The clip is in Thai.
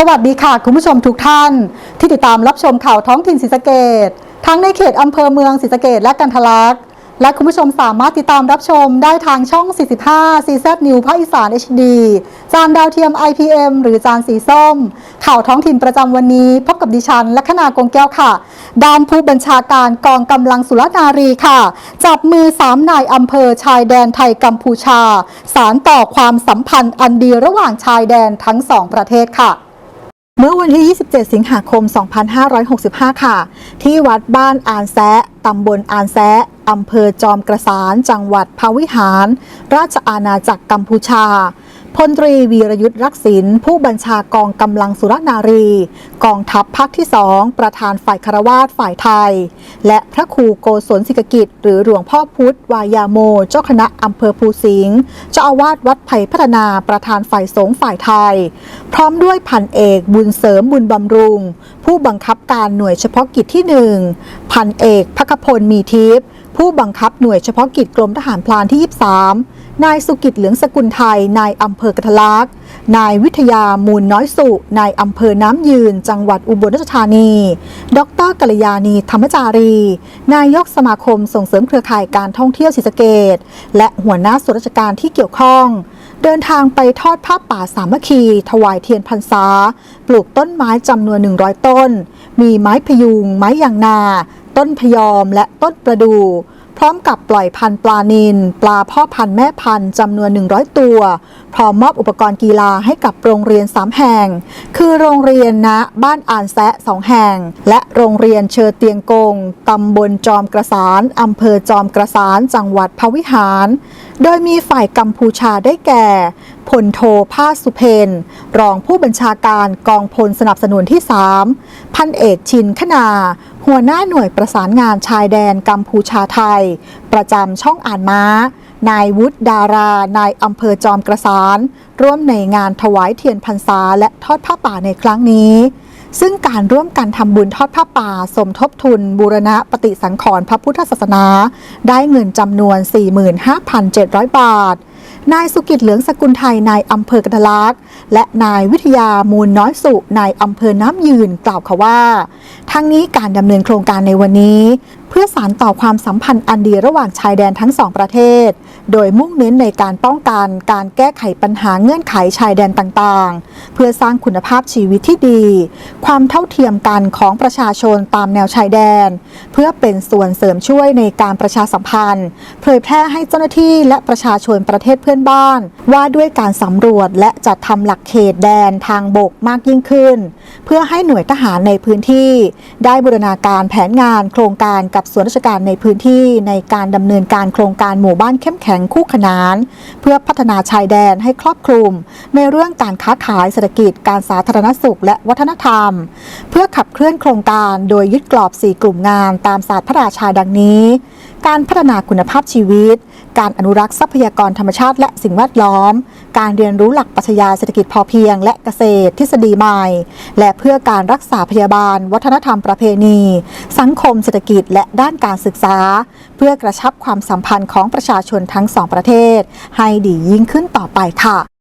สวัสดีค่ะ คุณผู้ชมทุกท่าน ที่ติดตามรับชมข่าวท้องถิ่นศรีสะเกดทั้งในเขตอำเภอเมืองศรีสะเกดและกันทะลักษ์และคุณผู้ชมสามารถติดตามรับชมได้ทางช่อง 45 CZ New ภาคอีสาน HD จานดาวเทียม IPM หรือจานสีส้ม ข่าวท้องถิ่นประจำวันนี้ พบกับดิฉันและคณากงแก้วค่ะ ด้านผู้บัญชาการกองกำลังสุรนารีค่ะ จับมือสามนายอำเภอชายแดนไทยกัมพูชา สารต่อความสัมพันธ์อันดีระหว่างชายแดนทั้งสองประเทศค่ะ เมื่อวันที่ 27 สิงหาคม 2565 ค่ะ ที่วัดบ้านอานแซะตำบลอานแซะอำเภอจอมกระสาน จังหวัดพาวิหาร ราชอาณาจักรกัมพูชา พลตรีวีรยุทธ์รักษิณผู้บัญชากองกำลังสุรนารี กองทัพภาคที่สองประธานฝ่ายคารวาสฝ่ายไทย และพระครูโกศลสิกกิจ หรือหลวงพ่อพุธวายาโม เจ้าคณะอำเภอภูสิงห์เจ้าอาวาสวัดไผ่พัฒนาประธานฝ่ายสงฆ์ฝ่ายไทย พร้อมด้วยพันเอกบุญเสริมบุญบำรุง ผู้บังคับการหน่วยเฉพาะกิจที่หนึ่งพันเอกพักพลมีทิพย์ผู้บังคับหน่วยเฉพาะกิจกรมทหารพลานที่ 23 นายสุกิจเหลืองสกุลไทย นายอำเภอกระทะลักนายวิทยามูลน้อยสุ นายอำเภอน้ำยืน จังหวัดอุบลราชธานี ดรกัลยาณีธรรมจารี นายกสมาคมส่งเสริมเครือข่ายการท่องเที่ยวศรีสะเกดและหัวหน้าส่วนราชการที่เกี่ยวข้อง เดินทางไปทอดผ้าป่าสามัคคี ถวายเทียนพรรษา ปลูกต้นไม้จำนวน 100 ต้น มีไม้พยุง ไม้ยางนา ต้นพยอมและต้นประดู่ พร้อมกับปล่อยพันธุ์ปลานินปลาพ่อพันธุ์แม่พันธุ์จำนวน 100 ตัว พร้อมมอบอุปกรณ์กีฬาให้กับโรงเรียน 3 แห่ง คือโรงเรียนณบ้านอ่านแซะ 2 แห่ง และโรงเรียนเชอเตียงกงตำบลจอมกระสานอำเภอจอมกระสานจังหวัดพะวิหาร โดยมีฝ่ายกัมพูชาได้แก่พลโทภาสุเพนรองผู้บัญชาการกองพลสนับสนุนที่ 3 พันเอกชินขนา หัวหน้าหน่วยประสานงานชายแดนกัมพูชาไทย ประจำช่องอ่านม้า นายวุฒิดารานายอำเภอจอมกระสาน ร่วมในงานถวายเทียนพรรษาและทอดผ้าป่าในครั้งนี้ ซึ่งการร่วมกันทำบุญทอดผ้าป่า สมทบทุน บูรณะปฏิสังขรณ์พระพุทธศาสนา ได้เงินจำนวน 45,700 บาท นายสุกิจเหลืองสกุลไทยนายอำเภอกระทลักและนายวิทยามูลน้อยสุนายอำเภอน้ำยืนกล่าวค่ะว่า ทั้งนี้การดำเนินโครงการในวันนี้เพื่อสานต่อความสัมพันธ์อันดีระหว่างชายแดนทั้งสองประเทศ โดยมุ่งเน้นในการป้องกันการแก้ไขปัญหาเงื่อนไขชายแดนต่างๆ เพื่อสร้างคุณภาพชีวิตที่ดี ความเท่าเทียมกันของประชาชนตามแนวชายแดน เพื่อเป็นส่วนเสริมช่วยในการประชาสัมพันธ์ เผยแพร่ให้เจ้าหน้าที่และประชาชนประเทศเพื่อนบ้าน ว่าด้วยการสำรวจและจัดทำหลักเขตแดนทางบกมากยิ่งขึ้น เพื่อให้หน่วยทหารในพื้นที่ ได้บูรณาการแผนงานโครงการกับส่วนราชการในพื้นที่ในการดำเนินการโครงการหมู่บ้านเข้มแข็งคู่ขนาน เพื่อพัฒนาชายแดนให้ครอบคลุม ในเรื่องการค้าขายเศรษฐกิจ การสาธารณสุข และวัฒนธรรม เพื่อขับเคลื่อนโครงการโดยยึดกรอบ 4 กลุ่มงานตามศาสตร์พระราชาดังนี้ การพัฒนาคุณภาพชีวิต การอนุรักษ์ทรัพยากรธรรมชาติและสิ่งแวดล้อม การเรียนรู้หลักปรัชญาเศรษฐกิจพอเพียง และเกษตรทฤษฎีใหม่ และเพื่อการรักษาพยาบาล วัฒนธรรมประเพณี สังคมเศรษฐกิจและด้านการศึกษา เพื่อกระชับความสัมพันธ์ของประชาชนทั้งสองประเทศ ให้ดียิ่งขึ้นต่อไปค่ะ